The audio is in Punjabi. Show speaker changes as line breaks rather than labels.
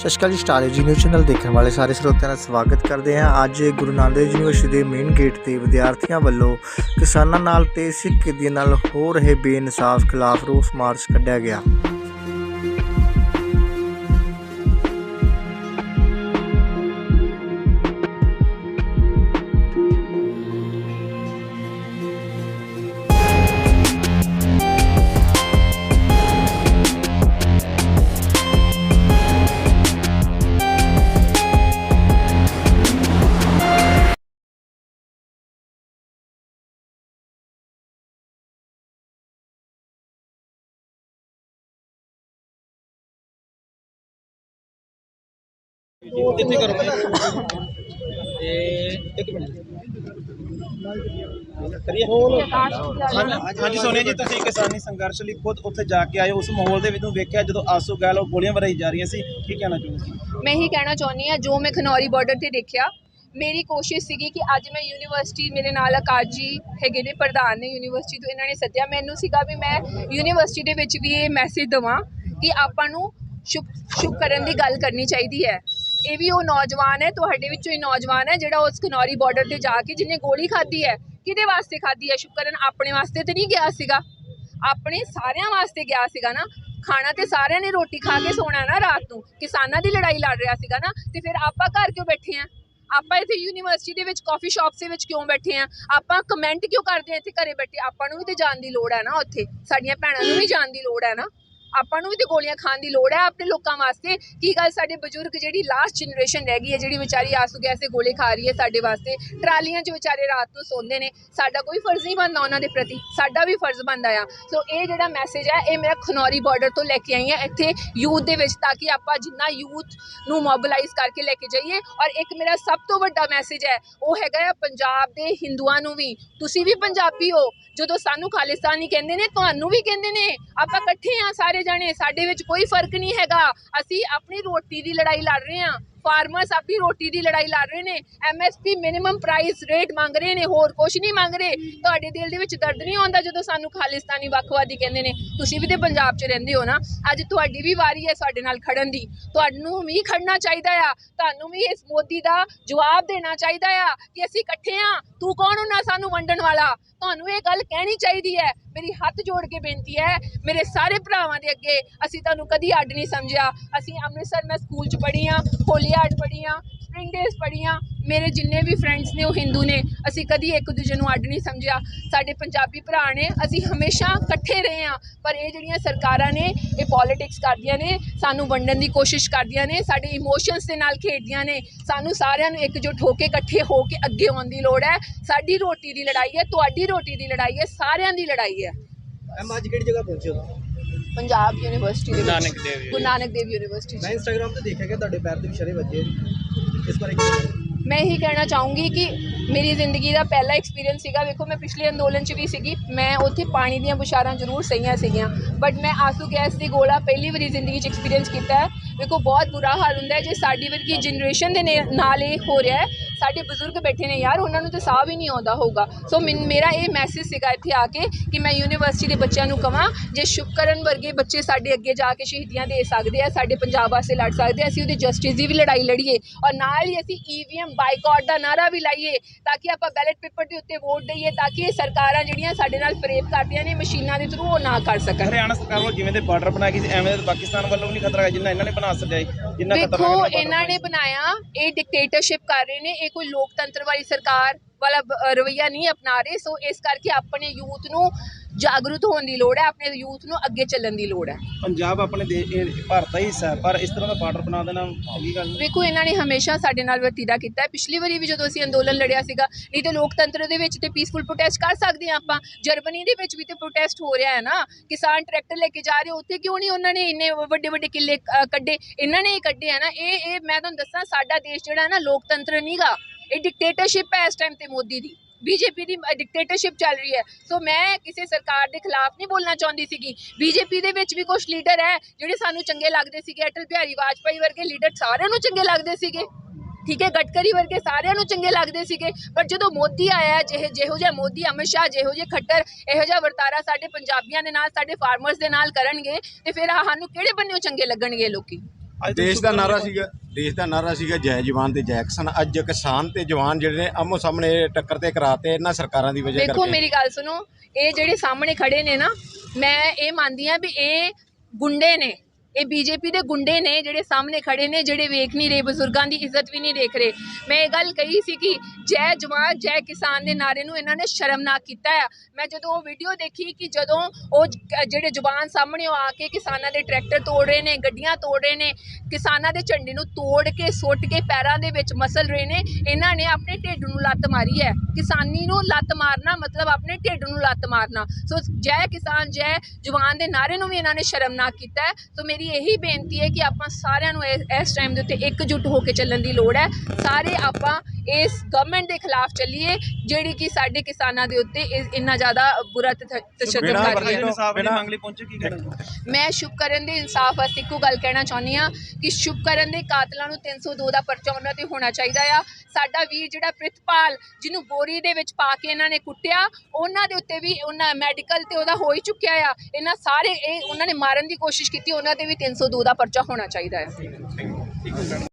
ਸਤਿ ਸ਼੍ਰੀ ਅਕਾਲ ਜੀ, ਸਟਾਰ ਜੀ ਨਿਊਜ਼ ਚੈਨਲ ਦੇਖਣ ਵਾਲੇ ਸਾਰੇ ਸਰੋਤਿਆਂ ਦਾ ਸਵਾਗਤ ਕਰਦੇ ਹਾਂ। ਅੱਜ ਗੁਰੂ ਨਾਨਕ ਦੇਵ ਯੂਨੀਵਰਸਿਟੀ ਦੇ ਮੇਨ ਗੇਟ ਤੇ ਵਿਦਿਆਰਥੀਆਂ ਵੱਲੋਂ ਕਿਸਾਨਾਂ ਨਾਲ ਤੇ ਸਿੱਖ ਕੈਦੀਆਂ ਨਾਲ ਹੋ ਰਹੇ ਬੇਇਨਸਾਫ ਖਿਲਾਫ ਰੋਸ ਮਾਰਚ ਕੱਢਿਆ ਗਿਆ।
ਕਿੱਥੇ ਕਰੋ? ਤੇ ਇੱਕ ਮਿੰਟ। ਕਰੀਏ? ਹਾਂਜੀ ਸੋਨੀਆ ਜੀ ਤੁਸੀਂ ਕਿਸਾਨੀ ਸੰਘਰਸ਼ ਲਈ ਖੁਦ ਉੱਥੇ ਜਾ ਕੇ ਆਏ ਉਸ ਮਾਹੌਲ ਦੇ ਵਿੱਚ ਨੂੰ ਵੇਖਿਆ ਜਦੋਂ ਆਸੂ ਗੈਲ ਉਹ ਗੋਲੀਆਂ ਵਰਾਈ ਜਾ ਰਹੀਆਂ ਸੀ ਕੀ ਕਹਿਣਾ ਚਾਹੁੰਦੇ
ਮੈਂ ਇਹੀ ਕਹਿਣਾ ਚਾਹੁੰਦੀ ਹਾਂ ਜੋ ਮੈਂ ਖਨੌਰੀ ਬਾਰਡਰ ਤੇ ਦੇਖਿਆ ਮੇਰੀ ਕੋਸ਼ਿਸ਼ ਸੀਗੀ ਕਿ ਅੱਜ ਮੈਂ ਯੂਨੀਵਰਸਿਟੀ ਮੇਰੇ ਨਾਲ ਆਕਾਸ਼ ਜੀ ਹੈਗੇ ਨੇ ਪ੍ਰਧਾਨ ਨੇ ਯੂਨੀਵਰਸਿਟੀ ਤੋਂ ਇਹਨਾਂ ਨੇ ਸੱਦਿਆ। ਮੈਨੂੰ ਸੀਗਾ ਵੀ ਮੈਂ ਯੂਨੀਵਰਸਿਟੀ ਦੇ ਵਿੱਚ ਵੀ ਇਹ ਮੈਸੇਜ ਦਵਾਂ ਕਿ ਆਪਾਂ ਨੂੰ ਸ਼ੁਭ ਸ਼ੁਭ ਕਰਨ ਦੀ ਗੱਲ ਕਰਨੀ ਚਾਹੀਦੀ ਹੈ। ਇਹ ਵੀ ਉਹ ਨੌਜਵਾਨ ਹੈ, ਤੁਹਾਡੇ ਵਿੱਚੋਂ ਹੀ ਨੌਜਵਾਨ ਹੈ ਜਿਹੜਾ ਉਸ ਖਨੌਰੀ ਬਾਰਡਰ ਤੇ ਜਾ ਕੇ ਜਿਹਨੇ ਗੋਲੀ ਖਾਧੀ ਹੈ, ਕਿਹਦੇ ਵਾਸਤੇ ਖਾਧੀ ਹੈ? ਸ਼ੁਕਰਨ ਆਪਣੇ ਵਾਸਤੇ ਤੇ ਨਹੀਂ ਗਿਆ ਸੀਗਾ। ਆਪਣੇ ਸਾਰਿਆਂ ਵਾਸਤੇ ਗਿਆ ਸੀਗਾ ਨਾ। ਖਾਣਾ ਤੇ ਸਾਰਿਆਂ ਨੇ ਰੋਟੀ ਖਾ ਕੇ ਸੋਣਾ ਨਾ ਰਾਤ ਨੂੰ। ਕਿਸਾਨਾਂ ਦੀ ਲੜਾਈ ਲੜ ਰਿਹਾ ਸੀਗਾ ਨਾ। ਤੇ ਫਿਰ ਆਪਾਂ ਘਰ ਕਿਉਂ ਬੈਠੇ ਆ ਆਪਾਂ ਇੱਥੇ ਯੂਨੀਵਰਸਿਟੀ ਦੇ ਵਿੱਚ ਕਾਫੀ ਸ਼ਾਪਸ ਦੇ ਵਿੱਚ ਕਿਉਂ ਬੈਠੇ ਆ ਆਪਾਂ ਕਮੈਂਟ ਕਿਉਂ ਕਰਦੇ ਆ ਇੱਥੇ ਘਰੇ ਬੈਠੇ? ਆਪਾਂ ਨੂੰ ਵੀ ਤੇ ਜਾਣ ਦੀ ਲੋੜ ਹੈ ਨਾ ਉੱਥੇ। ਸਾਡੀਆਂ ਭੈਣਾਂ ਨੂੰ ਵੀ ਜਾਣ ਦੀ ਲੋੜ ਹੈ ਨਾ। ਆਪਾਂ ਨੂੰ ਵੀ ਤੇ ਗੋਲੀਆਂ ਖਾਣ ਦੀ ਲੋੜ ਹੈ ਆਪਣੇ ਲੋਕਾਂ ਵਾਸਤੇ। ਕੀ ਗੱਲ ਸਾਡੇ ਬਜ਼ੁਰਗ ਜਿਹੜੀ ਲਾਸਟ ਜਨਰੇਸ਼ਨ ਰਹਿ ਗਈ ਹੈ, ਜਿਹੜੀ ਵਿਚਾਰੀ ਆਸੂ ਗੈਸੇ ਗੋਲੇ ਖਾ ਰਹੀ ਹੈ ਸਾਡੇ ਵਾਸਤੇ, ਟਰਾਲੀਆਂ 'ਚ ਵਿਚਾਰੇ ਰਾਤ ਨੂੰ ਸੌਂਦੇ ਨੇ। ਸਾਡਾ ਕੋਈ ਫਰਜ਼ ਨਹੀਂ ਬਣਦਾ ਉਹਨਾਂ ਦੇ ਪ੍ਰਤੀ, ਸਾਡਾ ਵੀ ਫਰਜ਼ ਬਣਦਾ ਆ। ਸੋ ਇਹ ਜਿਹੜਾ ਮੈਸੇਜ ਹੈ, ਇਹ ਮੇਰਾ ਖਨੌਰੀ ਬਾਰਡਰ ਤੋਂ ਲੈ ਕੇ ਆਈ ਹਾਂ ਇੱਥੇ ਯੂਥ ਦੇ ਵਿੱਚ, ਤਾਂ ਕਿ ਆਪਾਂ ਜਿੰਨਾ ਯੂਥ ਨੂੰ ਮੋਬਿਲਾਈਜ਼ ਕਰਕੇ ਲੈ ਕੇ ਜਾਈਏ। ਔਰ ਇੱਕ ਮੇਰਾ ਸਭ ਤੋਂ ਵੱਡਾ ਮੈਸੇਜ ਹੈ, ਉਹ ਹੈਗਾ ਆ ਪੰਜਾਬ ਦੇ ਹਿੰਦੂਆਂ ਨੂੰ ਵੀ। ਤੁਸੀਂ ਵੀ ਪੰਜਾਬੀ ਹੋ, ਜਦੋਂ ਸਾਨੂੰ ਖਾਲਿਸਤਾਨੀ ਕਹਿੰਦੇ ਨੇ, ਤੁਹਾਨੂੰ ਵੀ ਕਹਿੰਦੇ ਨੇ। ਆਪਾਂ ਇਕੱਠੇ ਆ ਸਾਰੇ ਜਾਣੇ, ਸਾਡੇ ਵਿੱਚ ਕੋਈ ਫ਼ਰਕ ਨਹੀਂ ਹੈਗਾ। ਅਸੀਂ ਆਪਣੀ ਰੋਟੀ ਦੀ ਲੜਾਈ ਲੜ ਰਹੇ ਹਾਂ। ਫਾਰਮਰਸ ਆਪਣੀ ਰੋਟੀ ਦੀ ਲੜਾਈ ਲੜ ਰਹੇ ਨੇ ਐਮਐਸਪੀ ਮਿਨੀਮਮ ਪ੍ਰਾਈਸ ਰੇਟ ਮੰਗ ਰਹੇ ਨੇ, ਹੋਰ ਕੁਝ ਨਹੀਂ ਮੰਗ ਰਹੇ। ਤੁਹਾਡੇ ਦਿਲ ਦੇ ਵਿੱਚ ਦਰਦ ਨਹੀਂ ਆਉਂਦਾ ਜਦੋਂ ਸਾਨੂੰ ਖਾਲਿਸਤਾਨੀ ਵੱਖਵਾਦੀ ਕਹਿੰਦੇ ਨੇ, ਤੁਸੀਂ ਵੀ ਤੇ ਪੰਜਾਬ 'ਚ ਰਹਿੰਦੇ ਹੋ ਨਾ, ਅੱਜ ਤੁਹਾਡੀ ਵੀ ਵਾਰੀ ਹੈ ਸਾਡੇ ਨਾਲ ਖੜਨ ਦੀ। ਤੁਹਾਨੂੰ ਵੀ ਖੜਨਾ ਚਾਹੀਦਾ ਆ, ਤੁਹਾਨੂੰ ਵੀ ਇਸ ਮੋਦੀ ਦਾ ਜਵਾਬ ਦੇਣਾ ਚਾਹੀਦਾ ਆ ਕਿ ਅਸੀਂ ਇਕੱਠੇ ਆ, ਤੂੰ ਕੌਣ ਹੁੰਨਾ ਸਾਨੂੰ ਵੰਡਣ ਵਾਲਾ? ਤੁਹਾਨੂੰ ਇਹ ਗੱਲ ਕਹਿਣੀ ਚਾਹੀਦੀ ਹੈ। ਮੇਰੀ ਹੱਥ ਜੋੜ ਕੇ ਬੇਨਤੀ ਹੈ, ਮੇਰੇ ਸਾਰੇ ਭਰਾਵਾਂ ਦੇ ਅੱਗੇ ਅਸੀਂ ਤੁਹਾਨੂੰ ਕਦੀ ਅੱਡ ਨਹੀਂ ਸਮਝਿਆ। ਅਸੀਂ ਅੰਮ੍ਰਿਤਸਰ ਮੈਂ ਸਕੂਲ 'ਚ ਪੜ੍ਹੀ ਹਾਂ ਹੋਲੀਆਰਡ ਪੜ੍ਹੀ ਹਾਂ ਸਪ੍ਰਿੰਗ ਡੇਜ਼ ਪੜ੍ਹੀ ਮੇਰੇ ਜਿੰਨੇ ਵੀ ਫਰੈਂਡਸ ਨੇ ਉਹ ਹਿੰਦੂ ਨੇ, ਅਸੀਂ ਕਦੀ ਇੱਕ ਦੂਜੇ ਨੂੰ ਅੱਡ ਨਹੀਂ ਸਮਝਿਆ। ਸਾਡੇ ਪੰਜਾਬੀ ਭਰਾ ਨੇ, ਅਸੀਂ ਹਮੇਸ਼ਾ ਇਕੱਠੇ ਰਹੇ ਹਾਂ, ਪਰ ਇਹ ਜਿਹੜੀਆਂ ਸਰਕਾਰਾਂ ਨੇ, ਇਹ ਪੋਲਿਟਿਕਸ ਕਰਦੀਆਂ ਨੇ, ਸਾਨੂੰ ਵੰਡਣ ਦੀ ਕੋਸ਼ਿਸ਼ ਕਰਦੀਆਂ ਨੇ, ਸਾਡੇ ਇਮੋਸ਼ਨਸ ਦੇ ਨਾਲ ਖੇਡਦੀਆਂ ਨੇ, ਸਾਨੂੰ ਸਾਰਿਆਂ ਨੂੰ ਇਕਜੁੱਟ ਹੋ ਕੇ, ਇਕੱਠੇ ਹੋ ਕੇ ਅੱਗੇ ਆਉਣ ਦੀ ਲੋੜ ਹੈ। ਸਾਡੀ ਰੋਟੀ ਦੀ ਲੜਾਈ ਹੈ, ਤੁਹਾਡੀ ਰੋਟੀ ਦੀ ਲੜਾਈ ਹੈ, ਸਾਰਿਆਂ ਦੀ ਲੜਾਈ ਹੈ।
ਮੈਮ ਅੱਜ ਕਿਹੜੀ ਜਗ੍ਹਾ ਪਹੁੰਚੇ ਹੋ
ਪੰਜਾਬ ਯੂਨੀਵਰਸਿਟੀ ਦੇ
ਨਾਨਕ ਦੇਵ
ਗੁਰੂ ਨਾਨਕ ਦੇਵ ਯੂਨੀਵਰਸਿਟੀ 'ਚ।
ਮੈਂ ਇੰਸਟਾਗ੍ਰam ਤੇ ਦੇਖਿਆ ਕਿ ਤੁਹਾਡੇ ਪੈਰ ਦੇ ਵਿਸ਼ਰੇ ਵੱਜੇ ਇਸ ਬਾਰੇ ਕੀ ਕਹਿਣਾ?
ਮੈਂ ਇਹੀ ਕਹਿਣਾ ਚਾਹੂੰਗੀ ਕਿ ਮੇਰੀ ਜ਼ਿੰਦਗੀ ਦਾ ਪਹਿਲਾ ਐਕਸਪੀਰੀਅੰਸ ਸੀਗਾ। ਵੇਖੋ ਮੈਂ ਪਿਛਲੇ ਅੰਦੋਲਨ 'ਚ ਵੀ ਸੀਗੀ। ਮੈਂ ਉੱਥੇ ਪਾਣੀ ਦੀਆਂ ਬੁਸ਼ਾਰਾਂ ਜ਼ਰੂਰ ਸਹੀਆਂ ਸੀਗੀਆਂ। ਬਟ ਮੈਂ ਆਸੂ ਗੈਸ ਦੀ ਗੋਲਾ ਪਹਿਲੀ ਵਾਰੀ ਜ਼ਿੰਦਗੀ 'ਚ ਐਕਸਪੀਰੀਅੰਸ ਕੀਤਾ ਹੈ। ਵੇਖੋ ਬਹੁਤ ਬੁਰਾ ਹਾਲ ਹੁੰਦਾ ਹੈ ਜੇ ਸਾਡੀ ਵਰਗੀ ਜਨਰੇਸ਼ਨ ਦੇ ਨੇ- ਨਾਲ ਇਹ ਹੋ ਰਿਹਾ ਹੈ। ਸਾਡੇ ਬਜ਼ੁਰਗ ਬੈਠੇ ਨੇ ਯਾਰ ਉਹਨਾਂ ਨੂੰ ਤਾਂ ਸਾਹ ਵੀ ਨਹੀਂ ਆਉਂਦਾ ਹੋਊਗਾ। ਸੋ ਮੇਰਾ ਇਹ ਮੈਸੇਜ ਸੀਗਾ ਇੱਥੇ ਆ ਕੇ ਕਿ ਮੈਂ ਯੂਨੀਵਰਸਿਟੀ ਦੇ ਬੱਚਿਆਂ ਨੂੰ ਕਹਾਂ ਜੇ ਸ਼ੁਕਰਨ ਵਰਗੇ ਬੱਚੇ ਸਾਡੇ ਅੱਗੇ ਜਾ ਕੇ ਸ਼ਹੀਦੀਆਂ ਦੇ ਸਕਦੇ ਆ ਸਾਡੇ ਪੰਜਾਬ ਵਾਸਤੇ ਲੜ ਸਕਦੇ ਆ ਅਸੀਂ ਉਹਦੀ ਜਸਟਿਸ ਦੀ ਵੀ ਲੜਾਈ ਲੜੀਏ ਔਰ ਨਾਲ ਹੀ ਅਸੀਂ ਈਵੀਐਮ ਬਾਈਕਾਟ ਦਾ ਨਾਰਾ ਵੀ ਲਾਈਏ ਤਾਂ ਕਿ ਆਪਾਂ ਬੈਲਟ ਪੇਪਰ ਦੇ ਉੱਤੇ ਵੋਟ ਦਈਏ ਤਾਂ ਕਿ ਇਹ ਸਰਕਾਰਾਂ ਜਿਹੜੀਆਂ ਸਾਡੇ ਨਾਲ ਫਰੇਬ ਕਰਦੀਆਂ ਨੇ ਮਸ਼ੀਨਾਂ ਦੇ ਥਰੂ ਉਹ ਨਾ ਕਰ ਸਕਣ।
ਹਰਿਆਣਾ ਸਰਕਾਰ ਵੱਲੋਂ ਜਿਵੇਂ ਦੇ ਬਾਰਡਰ ਗਏ ਸੀ ਐਵੇਂ ਦੇ ਪਾਕਿਸਤਾਨ ਵੱਲੋਂ ਵੀ ਨਹੀਂ ਖਤਰਾ ਹੈ ਜਿੰਨਾ ਇਹਨਾਂ ਨੇ ਬਣਾ ਸਕਿਆ ਜਿੰਨਾ ਖਤਰਾ
ਦੇਖੋ ਇਹਨਾਂ ਨੇ ਬਣਾਇਆ ਇਹ ਡਿਕਟੇਟਰਸ਼ਿਪ ਕਰ ਰਹੇ ਨੇ ਇਹ ਕੋਈ ਲੋਕਤੰਤਰ ਵਾਲੀ ਸਰਕਾਰ ਵਾਲਾ ਰਵੱਈਆ ਨਹੀਂ ਅਪਣਾ ਰਹੇ। ਸੋ ਇਸ ਕਰਕੇ ਆਪਣੇ ਯੂਥ ਨੂੰ ਜਾਗਰੂਕ ਹੋਣ ਦੀ ਲੋੜ ਹੈ ਆਪਣੇ ਯੂਥ ਨੂੰ ਅੱਗੇ ਚੱਲਣ ਦੀ ਲੋੜ ਹੈ।
ਪੰਜਾਬ ਆਪਣੇ ਭਾਰਤ ਦਾ ਹੀ ਹਿੱਸਾ ਹੈ ਪਰ ਇਸ ਤਰ੍ਹਾਂ ਦਾ ਬਾਰਡਰ ਬਣਾ ਦੇਣਾ ਚੰਗੀ ਗੱਲ।
ਵੇਖੋ ਇਹਨਾਂ ਨੇ ਹਮੇਸ਼ਾ ਸਾਡੇ ਨਾਲ ਵਰਤੀਰਾ ਕੀਤਾ ਹੈ। ਪਿਛਲੀ ਵਾਰੀ ਵੀ ਜਦੋਂ ਅਸੀਂ ਅੰਦੋਲਨ ਲੜਿਆ ਸੀਗਾ ਨਹੀਂ ਤੇ ਲੋਕਤੰਤਰ ਦੇ ਵਿੱਚ ਤੇ ਪੀਸਫੁਲ ਪ੍ਰੋਟੈਸਟ ਕਰ ਸਕਦੇ ਹਾਂ ਆਪਾਂ। ਜਰਮਨੀ ਦੇ ਵਿੱਚ ਵੀ ਤੇ ਪ੍ਰੋਟੈਸਟ ਹੋ ਰਿਹਾ ਹੈ ਨਾ ਕਿਸਾਨ ਟਰੈਕਟਰ ਲੈ ਕੇ ਜਾ ਰਹੇ ਉੱਥੇ ਕਿਉਂ ਨਹੀਂ ਉਹਨਾਂ ਨੇ ਇੰਨੇ ਵੱਡੇ ਵੱਡੇ ਕਿੱਲੇ ਕੱਢੇ? ਇਹਨਾਂ ਨੇ ਹੀ ਕੱਢੇ ਆ ਨਾ। ਇਹ ਇਹ ਮੈਂ ਤੁਹਾਨੂੰ ਦੱਸਾਂ ਸਾਡਾ ਦੇਸ਼ ਜਿਹੜਾ ਹੈ ਨਾ ਲੋਕਤੰਤਰ ਨਹੀਂਗਾ ਇਹ ਡਿਕਟੇਟਰਸ਼ਿਪ ਹੈ ਇਸ ਟਾਈਮ ਤੇ ਮੋਦੀ ਦੀ। ਬੀਜੇਪੀ ਦੀ ਡਿਕਟੇਟਰਸ਼ਿਪ ਚੱਲ ਰਹੀ ਹੈ। ਸੋ ਮੈਂ ਕਿਸੇ ਸਰਕਾਰ ਦੇ ਖਿਲਾਫ ਨਹੀਂ ਬੋਲਣਾ ਚਾਹੁੰਦੀ ਸੀਗੀ। ਬੀਜੇਪੀ ਦੇ ਵਿੱਚ ਵੀ ਕੁਝ ਲੀਡਰ ਹੈ ਜਿਹੜੇ ਸਾਨੂੰ ਚੰਗੇ ਲੱਗਦੇ ਸੀਗੇ। ਅਟਲ ਬਿਹਾਰੀ ਵਾਜਪਾਈ ਵਰਗੇ ਲੀਡਰ ਸਾਰਿਆਂ ਨੂੰ ਚੰਗੇ ਲੱਗਦੇ ਸੀਗੇ। ਠੀਕ ਹੈ ਗਟਕਰੀ ਵਰਗੇ ਸਾਰਿਆਂ ਨੂੰ ਚੰਗੇ ਲੱਗਦੇ ਸੀਗੇ। ਪਰ ਜਦੋਂ ਮੋਦੀ ਆਇਆ, ਜਿਹੇ, ਜਿਹੋ ਜਿਹਾ ਮੋਦੀ, ਅਮਿਤ ਸ਼ਾਹ, ਜਿਹੋ ਜਿਹੇ ਖੱਟਰ, ਇਹੋ ਜਿਹਾ ਵਰਤਾਰਾ ਸਾਡੇ ਪੰਜਾਬੀਆਂ ਦੇ ਨਾਲ, ਸਾਡੇ ਫਾਰਮਰਸ ਦੇ ਨਾਲ ਕਰਨਗੇ, ਤੇ ਫਿਰ ਸਾਨੂੰ ਕਿਹੜੇ ਬੰਨਿਓ ਚੰਗੇ ਲੱਗਣਗੇ ਲੋਕੀ?
ਦੇਸ਼ ਦਾ ਨਾਰਾ ਸੀਗਾ ਦੇਸ਼ ਦਾ ਨਾਰਾ ਸੀਗਾ ਜੈ ਜਵਾਨ ਤੇ ਜੈ ਕਿਸਾਨ। ਅੱਜ ਕਿਸਾਨ ਤੇ ਜਵਾਨ ਜਿਹੜੇ ਨੇ ਆਮੋ ਸਾਹਮਣੇ ਟੱਕਰ ਤੇ ਕਰਾਤੇ ਇਹਨਾਂ ਸਰਕਾਰਾਂ ਦੀ ਵਜ੍ਹਾ
ਦੇਖੋ
ਕਰਕੇ।
ਮੇਰੀ ਗੱਲ ਸੁਣੋ ਇਹ ਜਿਹੜੇ ਸਾਹਮਣੇ ਖੜੇ ਨੇ ਨਾ ਮੈਂ ਇਹ ਮੰਨਦੀ ਆ ਵੀ ਇਹ ਗੁੰਡੇ ਨੇ ਇਹ ਬੀਜੇਪੀ ਦੇ ਗੁੰਡੇ ਨੇ ਜਿਹੜੇ ਸਾਹਮਣੇ ਖੜੇ ਨੇ, ਜਿਹੜੇ ਵੇਖ ਨਹੀਂ ਰਹੇ, ਬਜ਼ੁਰਗਾਂ ਦੀ ਇੱਜ਼ਤ ਵੀ ਨਹੀਂ ਦੇਖ ਰਹੇ। ਮੈਂ ਇਹ ਗੱਲ ਕਹੀ ਸੀ ਕਿ ਜੈ ਜਵਾਨ, ਜੈ ਕਿਸਾਨ ਦੇ ਨਾਰੇ ਨੂੰ ਇਹਨਾਂ ਨੇ ਸ਼ਰਮਨਾਕ ਕੀਤਾ ਆ। ਮੈਂ ਜਦੋਂ ਉਹ ਵੀਡੀਓ ਦੇਖੀ ਕਿ ਜਦੋਂ ਉਹ ਜਿਹੜੇ ਜਵਾਨ ਸਾਹਮਣੇ ਆ ਕੇ ਕਿਸਾਨਾਂ ਦੇ ਟਰੈਕਟਰ ਤੋੜ ਰਹੇ ਨੇ, ਗੱਡੀਆਂ ਤੋੜ ਰਹੇ ਨੇ, ਕਿਸਾਨਾਂ ਦੇ ਝੰਡੇ ਨੂੰ ਤੋੜ ਕੇ, ਸੁੱਟ ਕੇ ਪੈਰਾਂ ਦੇ ਵਿੱਚ ਮਸਲ ਰਹੇ ਨੇ, ਇਹਨਾਂ ਨੇ ਆਪਣੇ ਢਿੱਡ ਨੂੰ ਲੱਤ ਮਾਰੀ ਹੈ। ਕਿਸਾਨੀ ਨੂੰ ਲੱਤ ਮਾਰਨਾ ਮਤਲਬ ਆਪਣੇ ਢਿੱਡ ਨੂੰ ਲੱਤ ਮਾਰਨਾ। ਸੋ ਜੈ ਕਿਸਾਨ, ਜੈ ਜਵਾਨ ਦੇ ਨਾਰੇ ਨੂੰ ਵੀ ਇਹਨਾਂ ਨੇ ਸ਼ਰਮਨਾਕ ਕੀਤਾ ਹੈ। ਸੋ ਮੇਰੀ ਇਹੀ ਬੇਨਤੀ ਹੈ ਕਿ ਆਪਾਂ ਸਾਰਿਆਂ ਨੂੰ ਇਸ- ਟਾਈਮ ਦੇ ਉੱਤੇ ਇਕਜੁੱਟ ਹੋ ਕੇ ਚੱਲਣ ਦੀ ਲੋੜ ਹੈ। ਸਾਰੇ ਆਪਾਂ ਇਸ ਗਵਰਨਮੈਂਟ ਦੇ ਖਿਲਾਫ ਚੱਲੀਏ ਜਿਹੜੀ ਕਿ ਸਾਡੇ ਕਿਸਾਨਾਂ ਦੇ ਉੱਤੇ ਇੰਨਾ ਜ਼ਿਆਦਾ ਬੁਰਾ ਤਸ਼ੱਦਦ ਕਰ ਰਹੀ ਹੈ।
ਦੀ
ਬਿਨਾਂ-
ਮੰਗ ਲਈ ਪਹੁੰਚੇ ਕੀ ਕਰਨਗੇ
ਮੈਂ ਸ਼ੁਭਕਰਨ ਦੇ ਇਨਸਾਫ ਵਾਸਤੇ ਇੱਕੋ ਗੱਲ ਕਹਿਣਾ ਚਾਹੁੰਦੀ ਆ ਕਿ ਸ਼ੁਭਕਰਨ ਦੇ ਕਾਤਲਾਂ ਨੂੰ 302 ਦਾ ਪਰਚਾ ਉਹਨਾਂ ਤੇ ਹੋਣਾ ਚਾਹੀਦਾ ਆ। ਸਾਡਾ ਵੀਰ ਜਿਹੜਾ ਪ੍ਰਿਤਪਾਲ ਜਿਹਨੂੰ ਬੋਰੀ ਦੇ ਵਿੱਚ ਪਾ ਕੇ ਇਹਨਾਂ ਨੇ ਕੁੱਟਿਆ ਉਹਨਾਂ ਦੇ ਉੱਤੇ ਵੀ ਉਹਨਾਂ ਮੈਡੀਕਲ ਤੇ ਉਹਦਾ ਹੋ ਹੀ ਚੁੱਕਿਆ ਆ। ਇਹਨਾਂ ਸਾਰੇ ਇਹ ਉਹਨਾਂ ਨੇ ਮਾਰਨ ਦੀ ਕੋਸ਼ਿਸ਼ ਕੀਤੀ ਉਹਨਾਂ ਤੇ ਵੀ 302 ਦਾ ਪਰਚਾ ਹੋਣਾ ਚਾਹੀਦਾ ਹੈ।